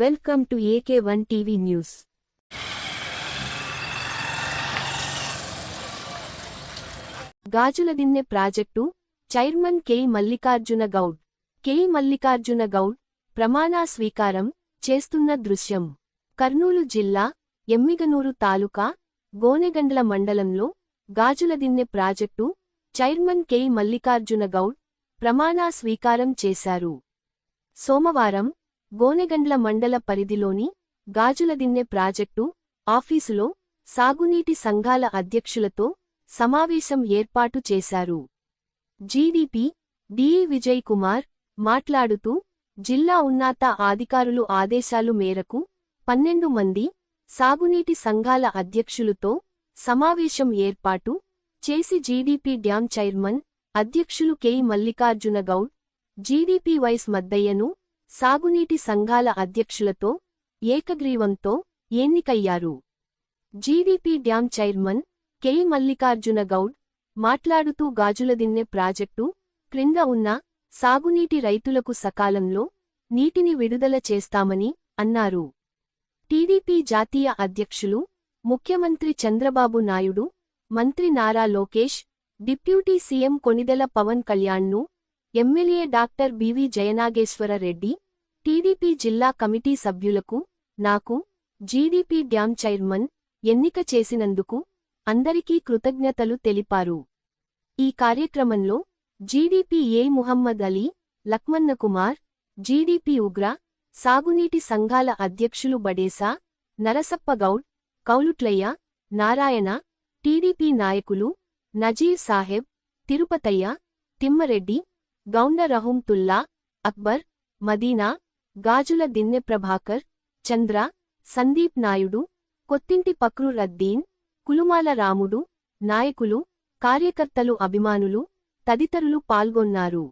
Welcome to AK one TV news Gajuladinne project chairman K. Mallikarjuna Goud. K. Mallikarjuna Goud ప్రమాణా స్వీకారం చేస్తున్న దృశ్యం. కర్నూలు జిల్లా ఎమ్మిగనూరు తాలూకా గోనెగండ్ల మండలంలో Gajuladinne project chairman K. Mallikarjuna Goud ప్రమాణా స్వీకారం చేశారు. సోమవారం గోనెగండ్ల మండల పరిధిలోని గాజులదిన్నె ప్రాజెక్టు ఆఫీసులో సాగునీటి సంఘాల అధ్యక్షులతో సమావేశం ఏర్పాటు చేశారు. జీడీపీ డిఈ విజయ్ కుమార్ మాట్లాడుతూ జిల్లా ఉన్నత అధికారులు ఆదేశాలు మేరకు పన్నెండు మంది సాగునీటి సంఘాల అధ్యక్షులతో సమావేశం ఏర్పాటు చేసి జీడీపీ డ్యాం చైర్మన్ అధ్యక్షులు K. Mallikarjuna Goud GDP vice మద్దయ్యను సాగునీటి సంఘాల అధ్యక్షులతో ఏకగ్రీవంతో ఎన్నికయ్యారు. GDP dam chairman K. Mallikarjuna Goud మాట్లాడుతూ గాజులదిన్నె ప్రాజెక్టు క్రింద ఉన్న సాగునీటి రైతులకు సకాలంలో నీటిని విడుదల చేస్తామని అన్నారు. టీడీపీ జాతీయ అధ్యక్షులు ముఖ్యమంత్రి చంద్రబాబు నాయుడు మంత్రి Nara Lokesh deputy CM Konidela Pawan కళ్యాణ్ను MLA doctor BV Jayanageswara Reddy TDP జిల్లా కమిటీ సభ్యులకు నాకు జీడీపీ డ్యాం చైర్మన్ ఎన్నిక చేసినందుకు అందరికీ కృతజ్ఞతలు తెలిపారు. ఈ కార్యక్రమంలో GDP A Muhammad Ali Lakmanna Kumar GDP ఉగ్ర సాగునీటి సంఘాల అధ్యక్షులు బడేసా నరసప్పగౌడ్ కౌలుట్లయ్య నారాయణ టీడీపీ నాయకులు నజీర్ సాహెబ్ తిరుపతయ్య తిమ్మరెడ్డి గౌండ రహుంతుల్లా అక్బర్ మదీనా గాజుల దిన్నె ప్రభాకర్ చంద్ర సందీప్ నాయుడు కొత్తింటి పక్రు రద్దీన్ కులుమాల రాముడు నాయకులు కార్యకర్తలు అభిమానులు తదితరులు పాల్గొన్నారు.